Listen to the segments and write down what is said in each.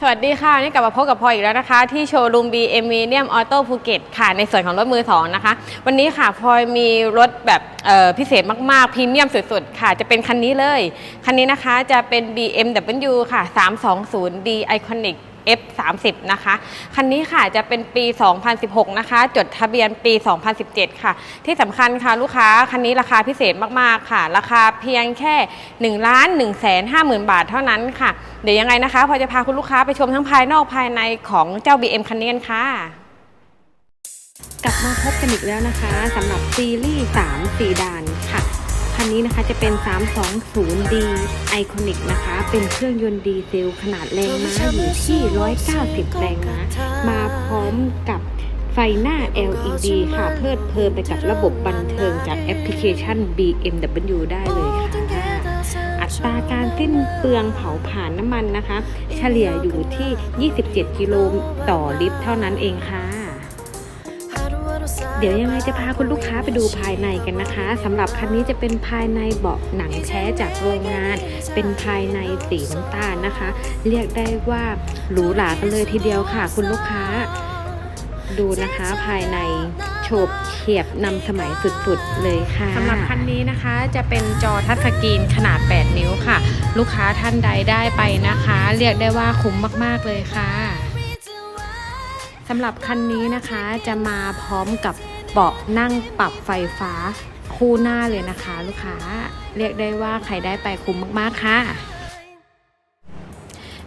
สวัสดีค่ะ นี่กลับมาพบกับพลอยอีกแล้วนะคะ ที่โชว์รูม BM Medium Auto ภูเก็ตค่ะ ในส่วนของรถมือสองนะคะ วันนี้ค่ะพลอยมีรถแบบพิเศษมาก ๆ พรีเมียมสุด ๆ ค่ะ จะเป็นคันนี้เลย คันนี้นะคะจะเป็น BMW ค่ะ 320D Iconic F30 นะคะ คันนี้ค่ะจะเป็นปี 2016 นะคะ จดทะเบียนปี 2017 ค่ะ ที่สำคัญค่ะลูกค้า คันนี้ราคาพิเศษมากๆค่ะ ราคาเพียงแค่1ล้าน1แสน5หมื่นบาทเท่านั้นค่ะ เดี๋ยวยังไงนะคะ พอจะพาคุณลูกค้าไปชมทั้งภายนอกภายในของเจ้า BM คันนี้กันค่ะกลับมาพบกันอีกแล้วนะคะสำหรับซีรีส์3สีดานค่ะ นนี้นะคะจะเป็น 320D Iconic นะคะ เป็นเครื่องยนต์ดีเซลขนาดแรงม้าอยู่ที่ 190 แรงม้ามาพร้อมกับไฟหน้า LED ค่ะ เพลิดเพลินไปกับระบบบันเทิงจากแอปพลิเคชัน BMW ได้เลยค่ะอัตราการสิ้นเปลืองเผาผ่านน้ำมันนะคะ เฉลี่ยอยู่ที่ 27 กิโลต่อลิตรเท่านั้นเองค่ะ เดี๋ยวยังไงจะพาคุณลูกค้าไปดูภายในกันนะคะสำหรับคันนี้จะเป็นภายในเบาะหนังแท้จากโรงงาน เป็นภายในสีน้ำตาลนะคะ เรียกได้ว่าหรูหรากันเลยทีเดียวค่ะ คุณลูกค้า ดูนะคะภายในโฉบเฉียบนำสมัยสุดๆเลยค่ะสำหรับคันนี้นะคะจะเป็นจอทัชสกรีนขนาด 8 นิ้วค่ะ ลูกค้าท่านใดได้ไปนะคะ เรียกได้ว่าคุ้มมากๆเลยค่ะ สำหรับคันนี้นะคะจะมาพร้อมกับเบาะนั่งปรับไฟฟ้าคู่หน้าเลยนะคะ ลูกค้า เรียกได้ว่าใครได้ไปคุ้มมากๆค่ะ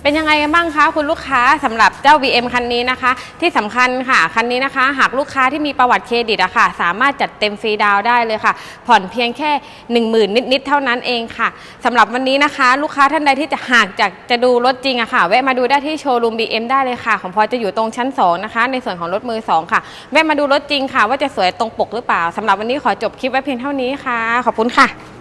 เป็นยังไงกันบ้างคะคุณลูกค้าสำหรับเจ้า BM คันนี้นะคะ ที่สำคัญค่ะคันนี้นะคะ หากลูกค้าที่มีประวัติเครดิตอะค่ะ สามารถจัดเต็มฟรีดาวได้เลยค่ะ ผ่อนเพียงแค่ 1 0,000 นิดๆเท่านั้นเองค่ะสำหรับวันนี้นะคะ ลูกค้าท่านใดที่จะหากจากจะดูรถจริงอะค่ะแวะมาดูได้ที่โชว์รูม BM ได้เลยค่ะ ของพอจะอยู่ตรงชั้น 2 นะคะ ในส่วนของรถมือ 2 ค่ะแวะมาดูรถจริงค่ะ ว่าจะสวยตรงปกหรือเปล่าสำหรับวันนี้ขอจบคลิปไว้เพียงเท่านี้ค่ะ ขอบคุณค่ะ